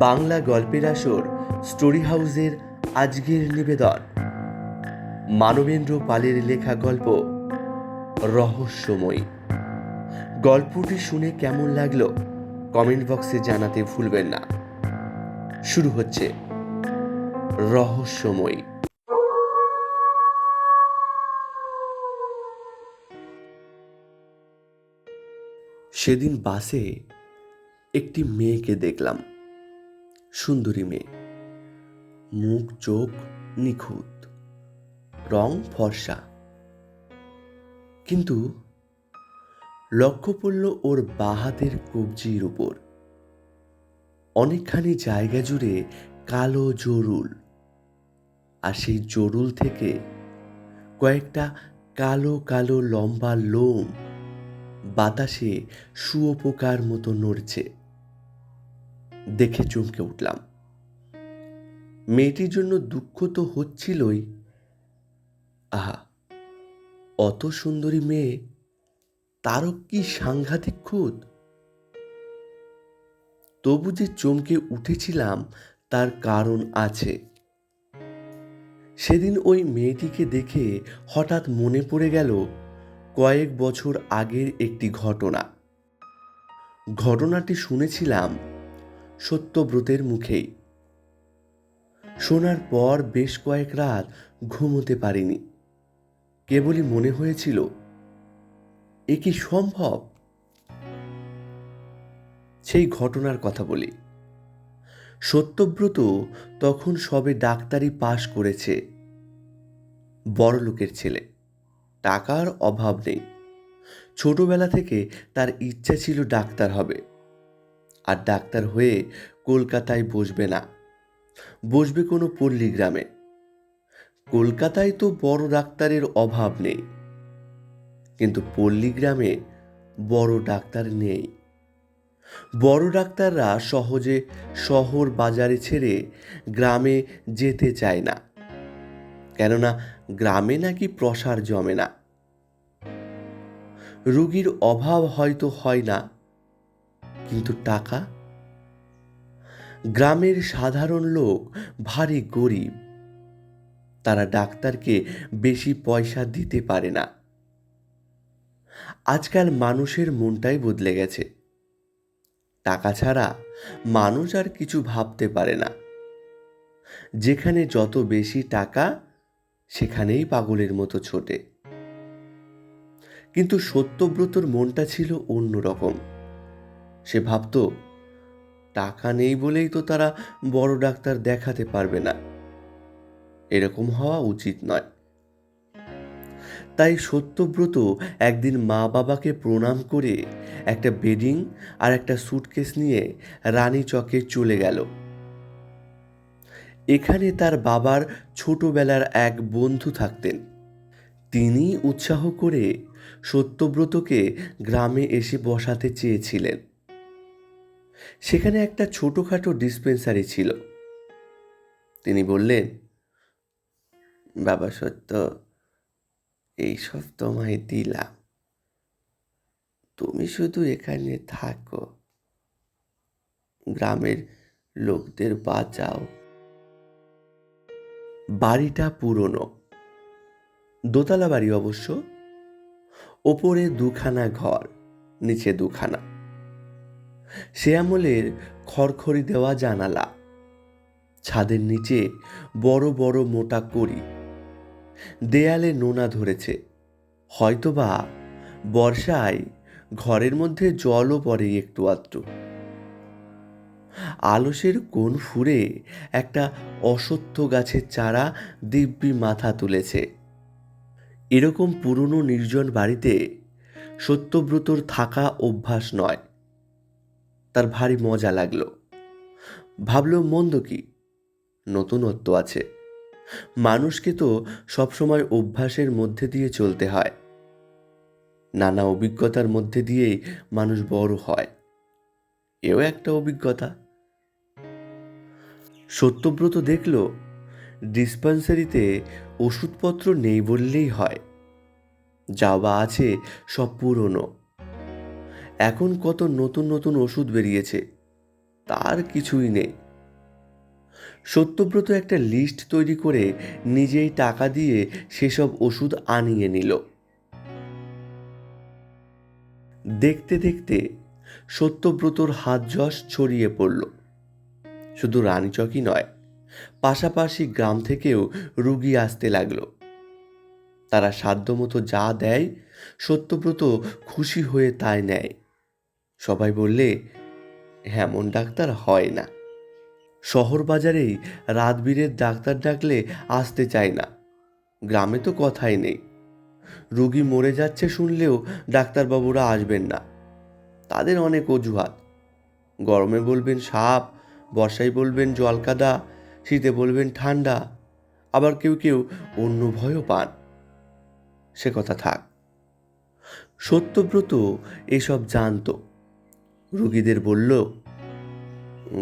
বাংলা গল্পের আসর, স্টোরি হাউসের আজকের নিবেদন। মানবেন্দ্র পালের লেখা গল্প, রহস্যময়ী। গল্পটি শুনে কেমন লাগল, কমেন্ট বক্সে জানাতে ভুলবেন না। শুরু হচ্ছে রহস্যময়ী। সেদিন বাসে একটি মেয়েকে দেখলাম। সুন্দরী মেয়ে। মুখ, চোখ নিখুঁত। রং ফর্সা। কিন্তু লক্ষ্য পড়ল ওর বাহাতের কবজির উপর। অনেকখানি জায়গা জুড়ে কালো জরুল। আর সেই জরুল থেকে কয়েকটা কালো কালো, লম্বা লোম বাতাসে শুয়োপোকার মতো নড়ছে। দেখে চমকে উঠলাম। মেয়েটির জন্য দুঃখ তো হচ্ছিলই। আহা, অত সুন্দরী মেয়ে, তারও কি সাংঘাতিক খুদ তবু যে চমকে উঠেছিলাম, তার কারণ আছে। সেদিন ওই মেয়েটিকে দেখে হঠাৎ মনে পড়ে গেল, কয়েক বছর আগের একটি ঘটনা। ঘটনাটি শুনেছিলাম সত্যব্রতের মুখেই। শোনার পর বেশ কয়েক রাত ঘুমোতে পারিনি। কেবলই মনে হয়েছিল, এ কি সম্ভব? সেই ঘটনার কথা বলি। সত্যব্রত তখন সবে ডাক্তারি পাশ করেছে। বড় লোকের ছেলে, টাকার অভাব নেই। ছোটবেলা থেকে তার ইচ্ছা ছিল ডাক্তার হবে। আর ডাক্তার হয়ে কলকাতায় বসবে না। বসবে কোনো পল্লী গ্রামে কলকাতায় তো বড় ডাক্তারের অভাব নেই। কিন্তু পল্লী গ্রামে বড় ডাক্তার নেই। বড় ডাক্তাররা সহজে শহর বাজারে ছেড়ে গ্রামে যেতে চায় না। কেননা গ্রামে নাকি প্রসার জমে না। রুগীর অভাব হয়তো হয় না। কিন্তু টাকা? গ্রামের সাধারণ লোক ভারী গরিব। তারা ডাক্তারকে বেশি পয়সা দিতে পারে না। আজকাল মানুষের মনটাই বদলে গেছে। টাকা ছাড়া মানুষ আর কিছু ভাবতে পারে না। যেখানে যত বেশি টাকা, সেখানেই পাগলের মতো ছোটে। কিন্তু সত্যব্রতর মনটা ছিল অন্যরকম। সে ভাবত, টাকা নেই বলেই তো তারা বড় ডাক্তার দেখাতে পারবে না। এরকম হওয়া উচিত নয়। তাই সত্যব্রত একদিন মা বাবাকে প্রণাম করে একটা বেডিং আর একটা সুটকেস নিয়ে রানী চকে চলে গেল। এখানে তার বাবার ছোটবেলার এক বন্ধু থাকতেন। তিনি উৎসাহ করে সত্যব্রতকে গ্রামে এসে বসাতে চেয়েছিলেন। সেখানে একটা ছোটোখাটো ডিসপেন্সারি ছিল। তিনি বললেন, বাবা, সত্য এইসব তোমায় দিলাম। তুমি শুধু এখানে থাকো। গ্রামের লোকদের বাঁচাও। বাড়িটা পুরনো। দোতলা বাড়ি অবশ্য। ওপরে দুখানা ঘর, নিচে দুখানা। সে আমলের খড়খড়ি দেওয়া জানালা। ছাদের নিচে বড় বড় মোটা করি দেয়ালে নোনা ধরেছে। হয়তোবা বর্ষায় ঘরের মধ্যে জলও পড়ে একটু আধটু। আলসের কোণ ফুরে একটা অসত্য গাছের চারা দিব্যি মাথা তুলেছে। এরকম পুরনো নির্জন বাড়িতে সত্যব্রতর থাকা অভ্যাস নয়। তার ভারী মজা লাগল। ভাবল, মন্দ কি? নতুনত্ব আছে। মানুষকে তো সবসময় অভ্যাসের মধ্যে দিয়ে চলতে হয়। নানা অভিজ্ঞতার মধ্যে দিয়েই মানুষ বড় হয়। এও একটা অভিজ্ঞতা। সত্যব্রত দেখল, ডিসপেন্সারিতে ওষুধপত্র নেই বললেই হয়। যা বা আছে সব পুরনো। এখন কত নতুন নতুন ওষুধ বেরিয়েছে, তার কিছুই নেই। সত্যব্রত একটা লিস্ট তৈরি করে নিজেই টাকা দিয়ে সেসব ওষুধ আনিয়ে নিল। দেখতে দেখতে সত্যব্রতর হাত যশ ছড়িয়ে পড়ল। শুধু রানীচকই নয়, পাশাপাশি গ্রাম থেকেও রুগী আসতে লাগল। তারা সাধ্যমতো যা দেয় সত্যব্রত খুশি হয়ে তাই নেয়। সবাই বললে এমন ডাক্তার হয় না। শহর বাজারেই রাতবীরের ডাক্তার ডাকলে আসতে চায় না। গ্রামে তো কথাই নেই। রুগী মরে যাচ্ছে শুনলেও ডাক্তারবাবুরা আসবেন না। তাদের অনেক অজুহাত। গরমে বলবেন সাপ, বর্ষায় বলবেন জলকাদা, শীতে বলবেন ঠান্ডা, আবার কেউ কেউ অন্য ভয়ও পান। সে কথা থাক। সত্যব্রত এসব জানতো। রুগীদের বলল,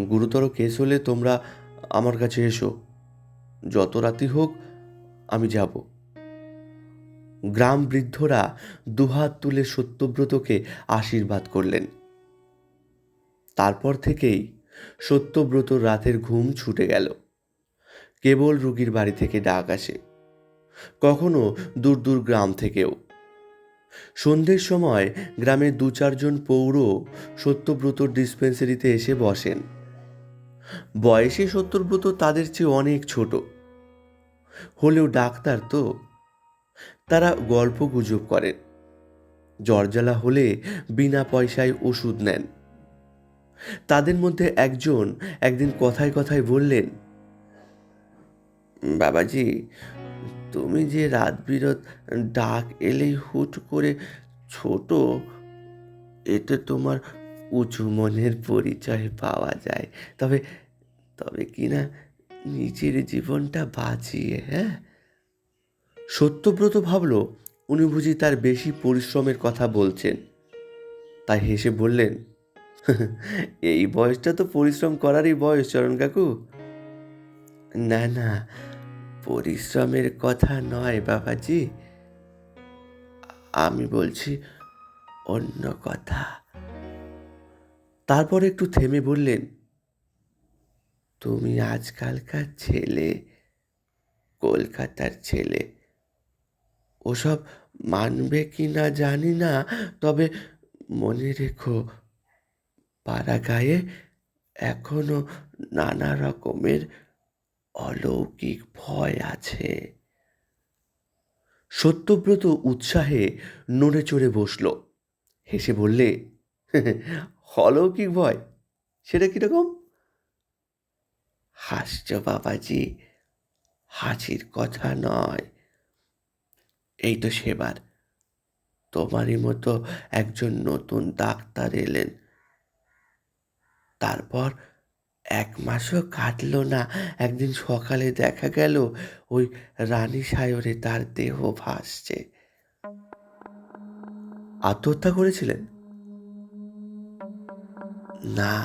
গুরুতর কেস হলে তোমরা আমার কাছে এসো। যত রাতি হোক আমি যাব। গ্রাম বৃদ্ধরা দুহাত তুলে সত্যব্রতকে আশীর্বাদ করলেন। তারপর থেকেই সত্যব্রত রাতের ঘুম ছুটে গেল। কেবল রুগীর বাড়ি থেকে ডাক আসে। কখনো দূর দূর গ্রাম থেকেও। সন্ধ্যের সময় গ্রামের দু চারজন পৌর সত্যব্রতর ডিসপেন্সারিতে এসে বসেন। বয়সে সত্যব্রত তাদের চেয়ে অনেক ছোট। হলেও ডাক্তার তো। তারা গল্প গুজব করেন। জ্বরজ্বালা হলে বিনা পয়সায় ওষুধ নেন। তাদের মধ্যে একজন একদিন কথায় কথায় বললেন, বাবাজি তুমি যে রাত বিরত ডাক এলেই হুট করে ছোট, এতে তোমার উঁচু মনের পরিচয় পাওয়া যায়। তবে তবে কি না নিজের জীবনটা বাঁচিয়ে হ্যাঁ? সত্যব্রত ভাবল, উনি বুঝি তার বেশি পরিশ্রমের কথা বলছেন। তাই হেসে বললেন, এই বয়সটা তো পরিশ্রম করারই বয়স, চরণ কাকু। না না পরিশ্রমের কথা নয়, বাবাজি। আমি বলছি অন্য কথা। তারপর একটু থেমে বললেন, তুমি আজকালকার ছেলে, কলকাতার ছেলে। ওসব মানবে কি না জানি না, তবে মনে রেখো পাড়া গায়ে এখনও নানা রকমের অলৌকিক ভয় আছে। সত্যব্রত উৎসাহে নড়ে চড়ে বসল। হেসে বললে, অলৌকিক ভয়? সেটা কীরকম? হাসছ বাবাজি, হাসির কথা নয়। এই তো সেবার। তোমারই মতো একজন নতুন ডাক্তার এলেন। তারপর এক মাসও কাটলো না। একদিন সকালে দেখা গেল, ওই রানী সায়রে তার দেহ ভাসছে। আত্মহত্যা করেছিলেন? না।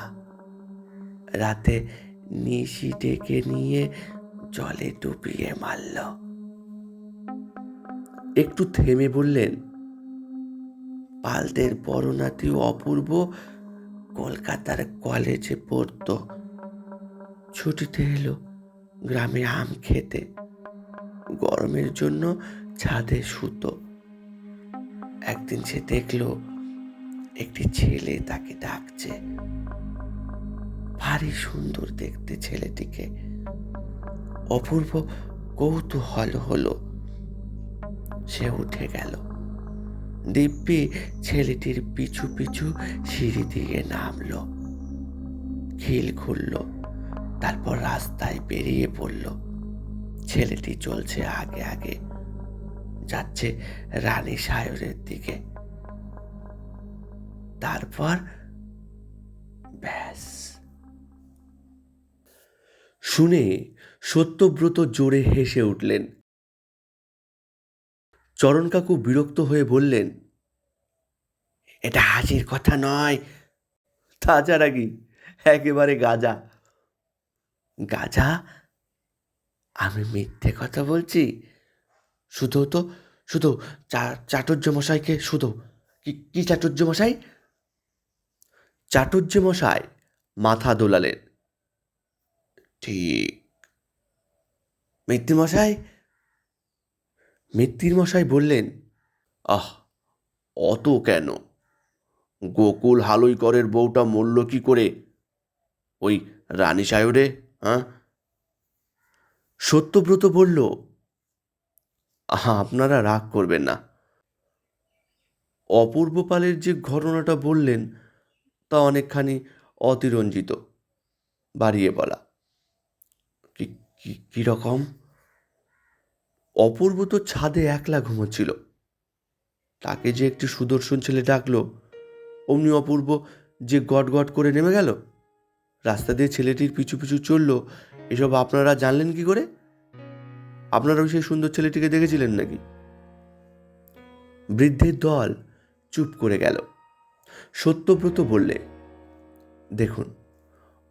রাতে নিশি ডেকে নিয়ে জলে ডুবিয়ে মারল। একটু থেমে বললেন, পালদের বড় নাতি অপূর্ব কলকাতার কলেজে পড়তো। ছুটিতে এলো গ্রামে আম খেতে। গরমের জন্য ছাদে সুতো একদিন সে দেখল একটি ছেলে তাকে ডাকছে। ভারী সুন্দর দেখতে ছেলেটিকে। অপূর্ব কৌতূহল হলো। সে উঠে গেল। দিব্যি ছেলেটির পিছু পিছু সিঁড়ি দিয়ে নামলো। খিল খুললো। তারপর রাস্তায় বেরিয়ে পড়ল। ছেলেটি চলছে আগে আগে। যাচ্ছে রানী সায়রের দিকে। তারপর ব্যাস। শুনে সত্যব্রত জোরে হেসে উঠলেন। চরণ কাকু বিরক্ত হয়ে বললেন, এটা হাসির কথা নয়। তাছাড়া কি একেবারে গাজা। গাজা? আমি মিথ্যে কথা বলছি? শুধু তো, শুধু চাটুর্য মশাইকে শুধু। কি কি চাটুর্য মশাই চাটুর্য মশাই মাথা দোলালেন। ঠিক। মিত্তির মশাই মৃত্যুর মশাই বললেন, আহ, অত কেন? গোকুল হালুইকরের বউটা মরল কি করে? ওই রানী সায়রে সত্যব্রত বলল আপনারা রাগ করবেন না। অপূর্ব পালের যে ঘটনাটা বললেন, তা অনেকখানি অতিরঞ্জিত। বাড়িয়ে বলা। কি, কি- কি রকম? অপূর্ব তো ছাদে একলা ঘুমোচ্ছিল। তাকে যে একটি সুদর্শন ছেলে ডাকলো, অমনি অপূর্ব যে গট গট করে নেমে গেল রাস্তা দিয়ে ছেলেটির পিছু পিছু চলল এসব আপনারা জানলেন কি করে? আপনারাও সেই সুন্দর ছেলেটিকে দেখেছিলেন নাকি? বৃদ্ধের দল চুপ করে গেল। সত্যব্রত বললে, দেখুন,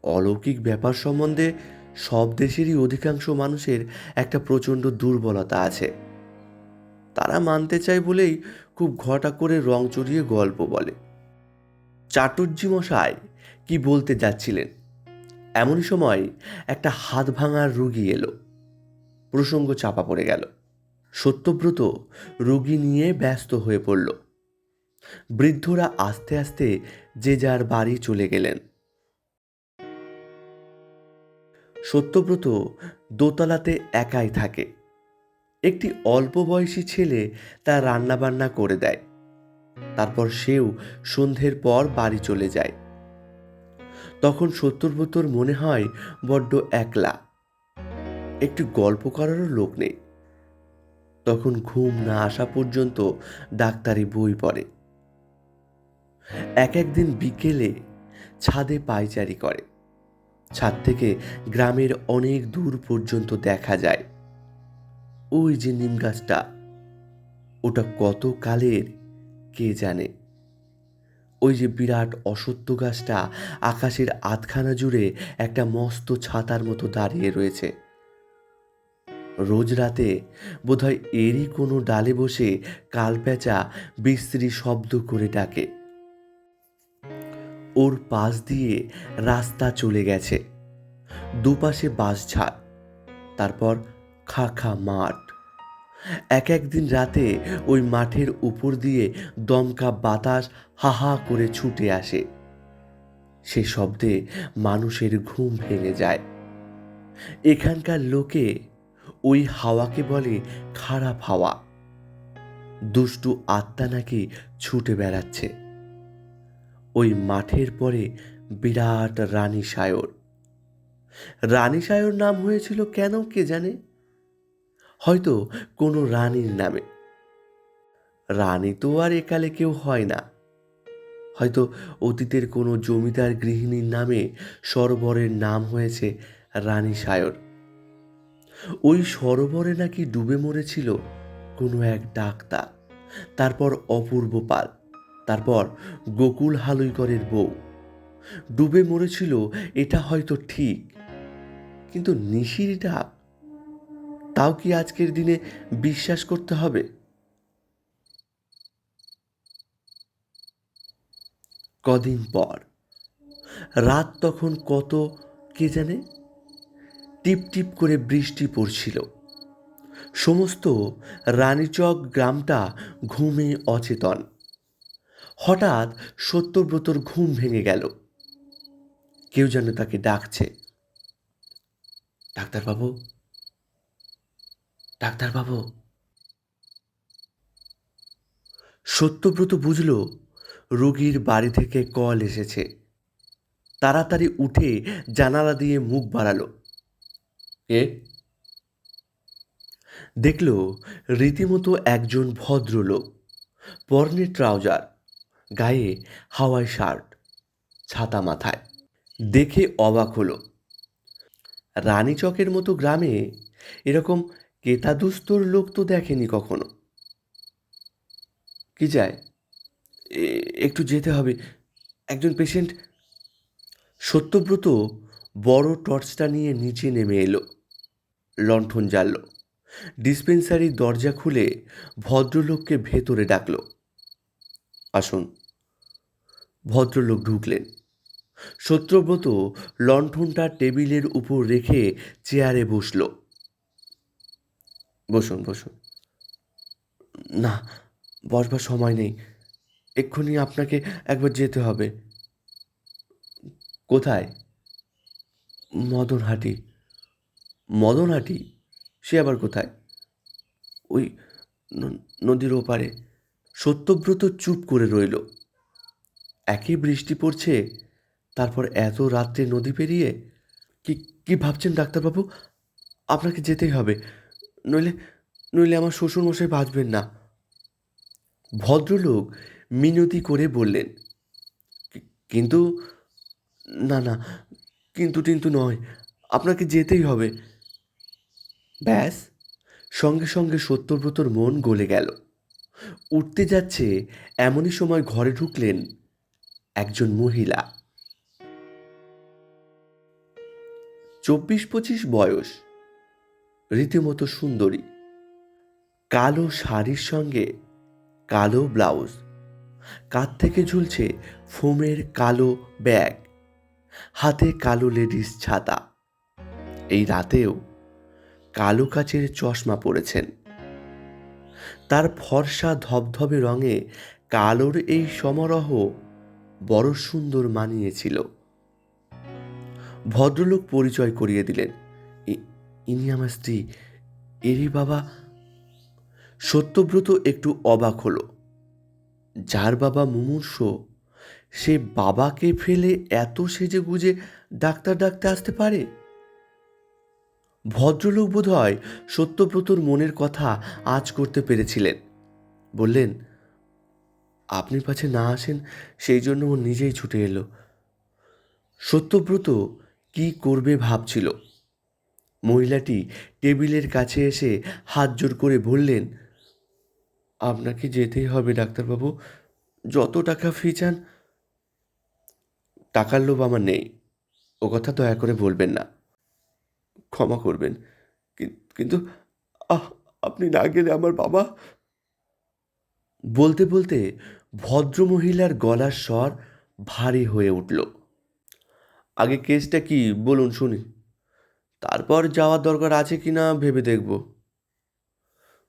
অলৌকিক ব্যাপার সম্বন্ধে সব দেশেরই অধিকাংশ মানুষের একটা প্রচণ্ড দুর্বলতা আছে। তারা মানতে চায় বলেই খুব ঘটা করে রং চড়িয়ে গল্প বলে। চাটুর্যি মশাই, কি বলতে যাচ্ছিলেন? এমনই সময় একটা হাত ভাঙার রুগী এলো। প্রসঙ্গ চাপা পড়ে গেল। সত্যব্রত রুগী নিয়ে ব্যস্ত হয়ে পড়ল। বৃদ্ধরা আস্তে আস্তে যে যার বাড়ি চলে গেলেন। সত্যব্রত দোতলাতে একাই থাকে। একটি অল্প বয়সী ছেলে তার রান্নাবান্না করে দেয়। তারপর সেও সন্ধ্যের পর বাড়ি চলে যায়। তখন সত্যব্রতর মনে হয় বড্ড একলা। একটি গল্প করারও লোক নেই। তখন ঘুম না আসা পর্যন্ত ডাক্তারি বই পড়ে। এক একদিন বিকেলে ছাদে পায়চারি করে। ছাদ থেকে গ্রামের অনেক দূর পর্যন্ত দেখা যায়। ওই যে নিম গাছটা, ওটা কত কালের কে জানে? ওই যে বিরাট অসত্য গাছটা আকাশের আধখানা জুড়ে একটা মস্ত ছাতার মতো দাঁড়িয়ে রয়েছে। রোজ রাতে বোধহয় এরই কোনো ডালে বসে কালপ্যাঁচা বিশ্রী শব্দ করে ডাকে। ওর পাশ দিয়ে রাস্তা চলে গেছে। দুপাশে বাঁশঝাড় তারপর খা খা মাঠ। এক একদিন রাতে ওই মাঠের উপর দিয়ে দমকা বাতাস হা হা করে ছুটে আসে। সে শব্দে মানুষের ঘুম ভেঙে যায়। এখানকার লোকে ওই হাওয়াকে বলে খারাপ হাওয়া। দুষ্টু আত্মা নাকি ছুটে বেড়াচ্ছে। ওই মাঠের পরে বিরাট রানী সায়র। রানী সায়র নাম হয়েছিল কেন কে জানে? হয়তো কোনো রানীর নামে। রানী তো আর একালে কেউ হয় না। হয়তো অতীতের কোনো জমিদার গৃহিণীর নামে সরোবরের নাম হয়েছে রানী সায়র। ওই সরোবরে নাকি ডুবে মরেছিল কোনো এক ডাক্তার। তারপর অপূর্ব পাল, তারপর গোকুল হালুইকরের বউ। ডুবে মরেছিল, এটা হয়তো ঠিক। কিন্তু নিশির ডাক তাও কি আজকের দিনে বিশ্বাস করতে হবে? কদিন পর। রাত তখন কত, কে জানে? টিপ টিপ করে বৃষ্টি পড়ছিল। সমস্ত রানীচক গ্রামটা ঘুমে অচেতন। হঠাৎ সত্যব্রতর ঘুম ভেঙে গেল। কেউ যেন তাকে ডাকছে। ডাক্তারবাবু ডাক্তারবাবু। সত্যব্রত বুঝল রোগীর বাড়ি থেকে কল এসেছে। তাড়াতাড়ি উঠে জানালা দিয়ে মুখ বাড়ালো। কে? দেখল রীতিমতো একজন ভদ্রলোক পরনে ট্রাউজার গায়ে হাওয়াই শার্ট ছাতা মাথায়। দেখে অবাক হলো। রানীচকের মতো গ্রামে এরকম কেতাদুস্তর লোক তো দেখেনি কখনো। কি যায় একটু যেতে হবে। একজন পেশেন্ট সত্যব্রত বড় টর্চটা নিয়ে নিচে নেমে এলো। লণ্ঠন জ্বাললো। ডিসপেন্সারির দরজা খুলে ভদ্রলোককে ভেতরে ডাকল। আসুন। ভদ্রলোক ঢুকলেন। সত্যব্রত লণ্ঠনটা টেবিলের উপর রেখে চেয়ারে বসল। বসুন বসুন। না, বসবার সময় নেই। এক্ষুনি আপনাকে একবার যেতে হবে। কোথায়? মদনহাটি। মদনহাটি? সে আবার কোথায়? ওই নদীর ওপারে। সত্যব্রত চুপ করে রইল। একই বৃষ্টি পড়ছে, তারপর এত রাত্রে নদী পেরিয়ে? কি কি ভাবছেন ডাক্তারবাবু? আপনাকে যেতেই হবে। নইলে নইলে আমার শ্বশুরমশাই বাঁচবেন না। ভদ্রলোক মিনতি করে বললেন কিন্তু, না না, কিন্তু কিন্তু নয়, আপনাকে যেতেই হবে। ব্যাস, সঙ্গে সঙ্গে সত্যব্রতর মন গলে গেল। উঠতে যাচ্ছে এমনই সময় ঘরে ঢুকলেন একজন মহিলা। চব্বিশ পঁচিশ বয়স। রীতিমতো সুন্দরী। কালো শাড়ির সঙ্গে কালো ব্লাউজ। কাঁধ থেকে ঝুলছে ফোমের কালো ব্যাগ। হাতে কালো লেডিস ছাতা। এই রাতেও কালো কাচের চশমা পরেছেন। তার ফর্সা ধবধবে রঙে কালোর এই সমারোহ বড় সুন্দর মানিয়েছিল। ভদ্রলোক পরিচয় করিয়ে দিলেন। "ই- ইনি আমার স্ত্রী। এরই বাবা। সত্যব্রত একটু অবাক হলো। যার বাবা মুমূর্ষ, সে বাবাকে ফেলে এত সেজে গুজে ডাক্তার ডাকতে আসতে পারে? ভদ্রলোক বোধ হয় সত্যব্রতর মনের কথা আজ করতে পেরেছিলেন। বললেন, আপনি পাছে না আসেন, সেই জন্য ও নিজেই ছুটে এলো। সত্যব্রত কি করবে ভাবছিল। মহিলাটি টেবিলের কাছে এসে হাত জোর করে বললেন, আপনাকে যেতেই হবে, ডাক্তারবাবু। যত টাকা ফি চান, টাকার লোভ আমার নেই। ও কথা দয়া করে বলবেন না। ক্ষমা করবেন। কিন্তু আহ, আপনি না গেলে আমার বাবা বলতে বলতে ভদ্রমহিলার গলার স্বর ভারী হয়ে উঠল। আগে কেসটা কি? বলুন, শুনি। তারপর যাওয়ার দরকার আছে কি না ভেবে দেখব।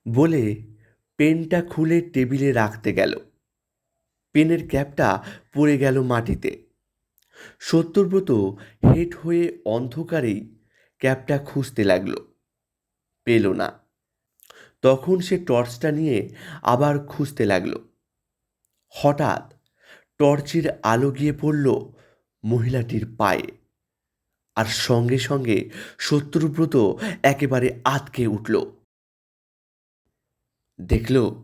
বলে পেনটা খুলে টেবিলে রাখতে গেল। পেনের ক্যাপটা পড়ে গেল মাটিতে। সত্যব্রত হেট হয়ে অন্ধকারেই ক্যাপটা খুঁজতে লাগল। পেল না। তখন সে টর্চটা নিয়ে আবার খুঁজতে লাগল। হঠাৎ টর্চের আলো গিয়ে পড়ল মহিলাটির পায়ে। আর সঙ্গে সঙ্গে শত্রুব্রত একেবারে আতকে উঠল। দেখল,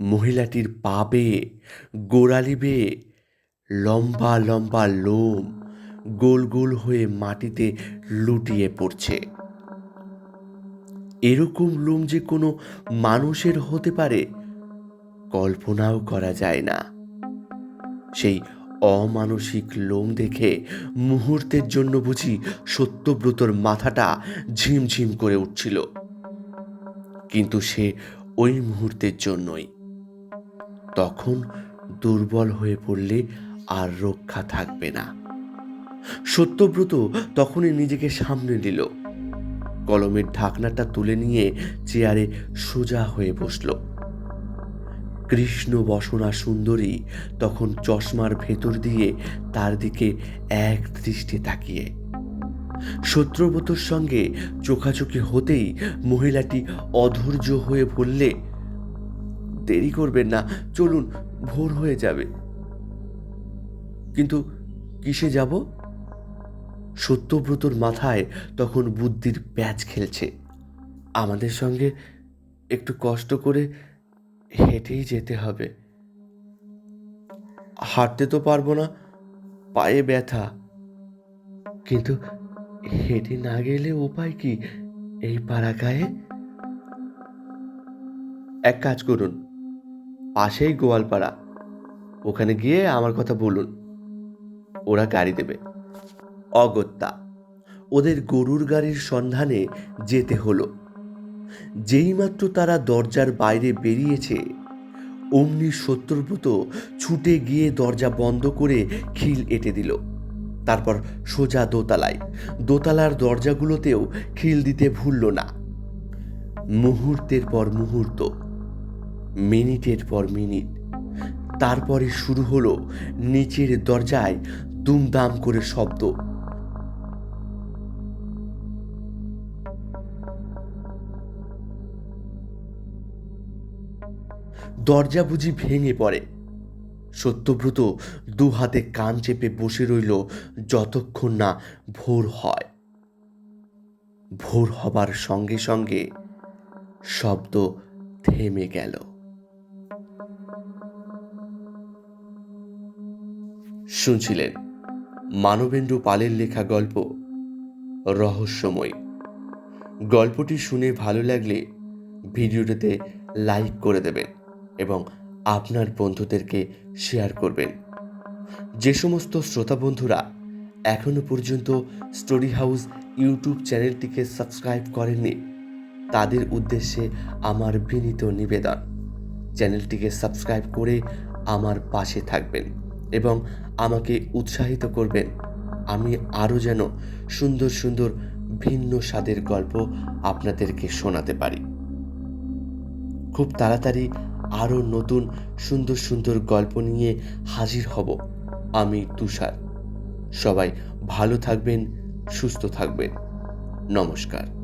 মহিলাটির পা বেয়ে, গোড়ালি বেয়ে, লম্বা লম্বা লোম গোল গোল হয়ে মাটিতে লুটিয়ে পড়ছে। এরকম লোম যে কোনো মানুষের হতে পারে, কল্পনাও করা যায় না। সেই অমানসিক লোম দেখে মুহূর্তের জন্য বুঝি সত্যব্রতর মাথাটা ঝিমঝিম করে উঠছিল। কিন্তু সে ওই মুহূর্তের জন্যই। তখন দুর্বল হয়ে পড়লে আর রক্ষা থাকবে না। সত্যব্রত তখনই নিজেকে সামনে নিল। কলমের ঢাকনাটা তুলে নিয়ে চেয়ারে সোজা হয়ে বসল। কৃষ্ণ বসনা সুন্দরী তখন চশমার ভেতর দিয়ে তার দিকে এক দৃষ্টি তাকিয়ে। সত্যব্রতর সঙ্গে চোখাচোখি হতেই মহিলাটি অধৈর্য হয়ে বললে, দেরি করবেন না, চলুন, ভোর হয়ে যাবে। কিন্তু কিসে যাব? সত্যব্রতর মাথায় তখন বুদ্ধির প্যাচ খেলছে। আমাদের সঙ্গে একটু কষ্ট করে হেঁটেই যেতে হবে। হাঁটতে তো পারব না, পায়ে ব্যথা। কিন্তু হেঁটে না গেলে উপায় কি? এই পাড়া গায়ে এক কাজ করুন, পাশেই গোয়ালপাড়া। ওখানে গিয়ে আমার কথা বলুন। ওরা গাড়ি দেবে। অগত্যা, ওদের গরুর গাড়ির সন্ধানে যেতে হলো। যেইমাত্র তারা দরজার বাইরে বেরিয়েছে, অমনি সত্যব্রত ছুটে গিয়ে দরজা বন্ধ করে খিল এঁটে দিল। তারপর সোজা দোতলায়, দোতলার দরজাগুলোতেও খিল দিতে ভুলল না। মুহূর্তের পর মুহূর্ত, মিনিটের পর মিনিট, তারপরে শুরু হলো নিচের দরজায় দুমদাম করে শব্দ। দরজা বুঝি ভেঙে পড়ে। সত্যব্রত দু হাতে কান চেপে বসে রইল যতক্ষণ না ভোর হয়। ভোর হবার সঙ্গে সঙ্গে শব্দ থেমে গেল। শুনছিলেন মানবেন্দ্র পালের লেখা গল্প, রহস্যময়। গল্পটি শুনে ভালো লাগলে ভিডিওটিতে লাইক করে দেবেন। এবং আপনার বন্ধুদেরকে শেয়ার করবেন। যে সমস্ত শ্রোতা বন্ধুরা এখনও পর্যন্ত স্টোরি হাউস ইউটিউব চ্যানেলটিকে সাবস্ক্রাইব করেননি, তাদের উদ্দেশ্যে আমার বিনীত নিবেদন চ্যানেলটিকে সাবস্ক্রাইব করে আমার পাশে থাকবেন এবং আমাকে উৎসাহিত করবেন। আমি আরও যেন সুন্দর সুন্দর ভিন্ন স্বাদের গল্প আপনাদেরকে শোনাতে পারি। খুব তাড়াতাড়ি আরও নতুন সুন্দর সুন্দর গল্প নিয়ে হাজির হব আমি তুষার। সবাই ভালো থাকবেন, সুস্থ থাকবেন। নমস্কার।